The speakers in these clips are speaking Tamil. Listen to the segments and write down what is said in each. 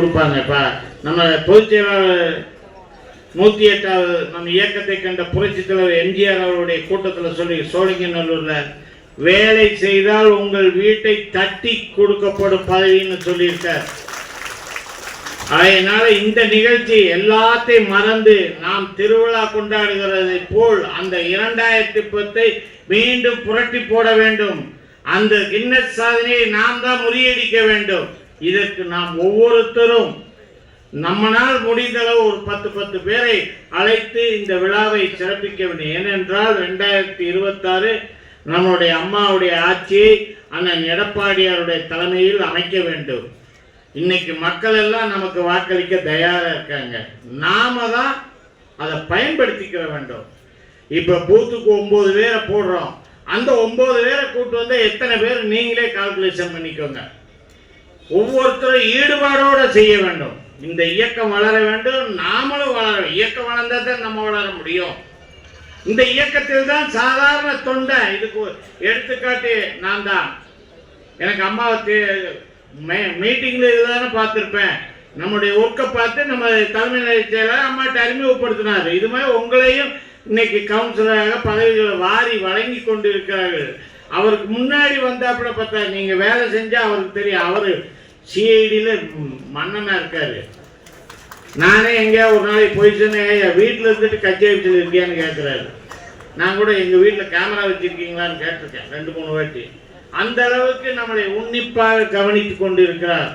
கொடுப்பாங்க இப்போ நம்ம பொதுச் செயலாளர் நூற்றி எட்டாவது நம்ம இயக்கத்தை கண்ட புரட்சித் தலைவர் எம்ஜிஆர் அவருடைய கூட்டத்தில் சொல்லி சோழிங்கநல்லூரில் வேலை செய்தால் உங்கள் வீட்டை தட்டி கொடுக்கப்படும் பதவின்னு சொல்லியிருக்கார். அதனால இந்த நிகழ்ச்சி எல்லாத்தையும் மறந்து நாம் திருவிழா கொண்டாடுகிறதை போல் அந்த இரண்டாயிரத்தி பத்தை மீண்டும் புரட்டி போட வேண்டும். அந்த கின்னஸ் சாதனையை நாம் தான் முறியடிக்க வேண்டும். இதற்கு நாம் ஒவ்வொருத்தரும் நம்மனால் முடிந்தளவு ஒரு பத்து பத்து பேரை அழைத்து இந்த விழாவை சிறப்பிக்க வேண்டும். ஏனென்றால் ரெண்டாயிரத்தி இருபத்தாறு நம்முடைய அம்மாவுடைய ஆட்சியை அண்ணன் எடப்பாடியாருடைய தலைமையில் அமைக்க வேண்டும். இன்னைக்கு மக்கள் எல்லாம் நமக்கு வாக்களிக்க தயாராக இருக்காங்க. நாம தான் அதை பயன்படுத்திக்கிற வேண்டும். இப்போ பூத்துக்கு ஒம்பது பேரை போடுறோம். அந்த ஒம்பது பேரை கூட்டு வந்தால் எத்தனை பேர் நீங்களே கால்குலேஷன் பண்ணிக்கோங்க. ஒவ்வொருத்தரும் ஈடுபாடோட செய்ய வேண்டும். இந்த இயக்கம் வளர வேண்டும். நாமளும் வளர இயக்கம் வளர்ந்தா தான் நம்ம வளர முடியும். இந்த இயக்கத்தில் தான் சாதாரண தொண்டை. இதுக்கு எடுத்துக்காட்டு நான் தான். எனக்கு அம்மாவை மே- மீட்டிங்ல இதுதானே பார்த்துருப்பேன். நம்முடைய ஒர்க்கை பார்த்து நம்ம தலைமை செயலாளர் அம்மாட்ட அறிமுகப்படுத்தினார். இது மாதிரி உங்களையும் இன்னைக்கு கவுன்சிலராக பதவிகளை வாரி வழங்கி கொண்டு இருக்கிறார்கள் அவருக்கு முன்னாடி வந்தாப்புல பார்த்தா நீங்க வேலை செஞ்சா அவருக்கு தெரியும். அவரு சிஐடியில் மன்னனாக இருக்காரு. நானே எங்கேயா ஒரு நாளைக்கு போய் வீட்டில் இருந்துட்டு கட்சி இருக்கியான்னு கேட்குறாரு நான் கூட எங்கள் வீட்டில் கேமரா வச்சுருக்கீங்களான்னு கேட்டிருக்கேன் ரெண்டு மூணு வாட்டி. அந்த அளவுக்கு நம்மளை உன்னிப்பாக கவனித்து கொண்டு இருக்கிறார்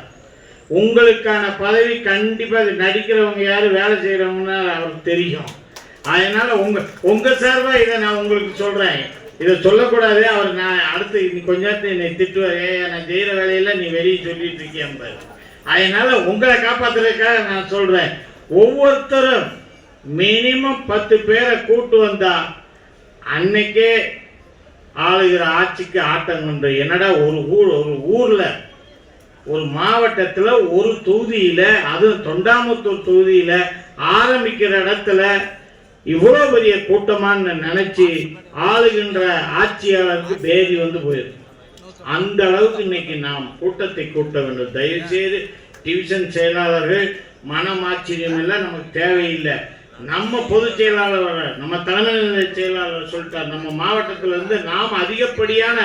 உங்களுக்கான பதவி கண்டிப்பாக நடிக்கிறவங்க யார் வேலை செய்யறவங்கன்னா அவருக்கு தெரியும். அதனால் உங்கள் உங்கள் சார்பாக இதை நான் உங்களுக்கு சொல்கிறேன் இதை சொல்லக்கூடாது அவர் நான் அடுத்து இன்னைக்கு கொஞ்ச நேரத்தை என்னை திட்டுவார். ஏ நான் செய்கிற வேலையில நீ வெளியே சொல்லிட்டு இருக்கேன் அதனால உங்களை காப்பாத்துறதுக்காக நான் சொல்றேன். ஒவ்வொருத்தரும் மினிமம் பத்து பேரை கூட்டு வந்தா அன்னைக்கே ஆளுகிற ஆட்சிக்கு ஆட்டம் கொண்டு என்னடா ஒரு ஊர் ஒரு ஊர்ல ஒரு மாவட்டத்தில் ஒரு தொகுதியில் அதுவும் தொண்டாமுத்தூர் தொகுதியில் ஆரம்பிக்கிற இடத்துல இவ்வளவு பெரிய கூட்டமான்னு நினைச்சு ஆளுகின்ற ஆட்சியாளருக்கு பேதி வந்து போயிருக்கு அந்த அளவுக்கு இன்னைக்கு நாம் கூட்டத்தை கூட்ட வேண்டும். தயவு செய்து டிவிஷன் செயலாளர்கள் மனம் ஆச்சரியம் எல்லாம் நமக்கு தேவையில்லை. நம்ம பொதுச் செயலாளர் நம்ம தலைமை நிலைய செயலாளர் சொல்லிட்டார். நம்ம மாவட்டத்தில் இருந்து நாம் அதிகப்படியான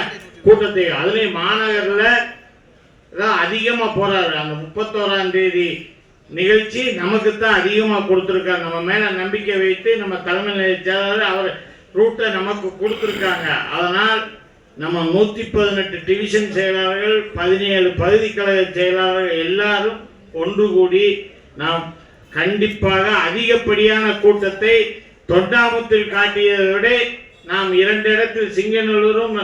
கூட்டத்தை அதுலேயும் மாநகரில் தான் அதிகமாக போறாரு. அந்த முப்பத்தோராம் தேதி நிகழ்ச்சி நமக்கு தான் அதிகமாக கொடுத்துருக்காங்க. நம்ம மேலே நம்பிக்கை வைத்து நம்ம தலைமை நிலைய செயலாளர் அவர் ரூட்டை நமக்கு கொடுத்துருக்காங்க. அதனால் நம்ம நூற்றி பதினெட்டு டிவிஷன் செயலாளர்கள் பதினேழு பகுதி கழக செயலாளர்கள் எல்லாரும் ஒன்று கூடி நாம் கண்டிப்பாக அதிகப்படியான கூட்டத்தை தொண்டாமுத்தில் காட்டியதை விட நாம் இரண்டு இடத்தில் சிங்கநல்லூரும்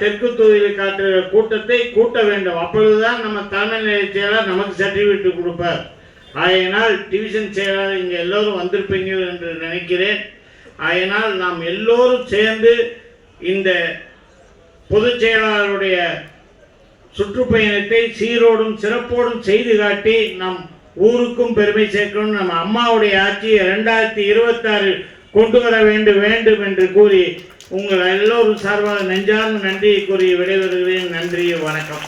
தெற்கு தொகுதியில் காட்டுகிற கூட்டத்தை கூட்ட வேண்டும். அப்பொழுதுதான் நம்ம தலைமை நிலைய நமக்கு சர்டிஃபிகேட் கொடுப்பார். ஆகையினால் டிவிஷன் செயலாளர் இங்கே எல்லோரும் வந்திருப்பீங்க என்று நினைக்கிறேன். ஆகையினால் நாம் எல்லோரும் சேர்ந்து இந்த பொதுச் செயலாளருடைய சுற்றுப்பயணத்தை சீரோடும் சிறப்போடும் செய்து காட்டி நம் ஊருக்கும் பெருமை சேர்க்கணும் நம்ம அம்மாவுடைய ஆட்சியை ரெண்டாயிரத்தி இருபத்தாறு கொண்டு வர வேண்டும் வேண்டும் என்று கூறி உங்கள் எல்லோரும் சார்பாக நெஞ்சார்ந்த நன்றியை கூறி விடைபெறுகிறேன். நன்றி வணக்கம்.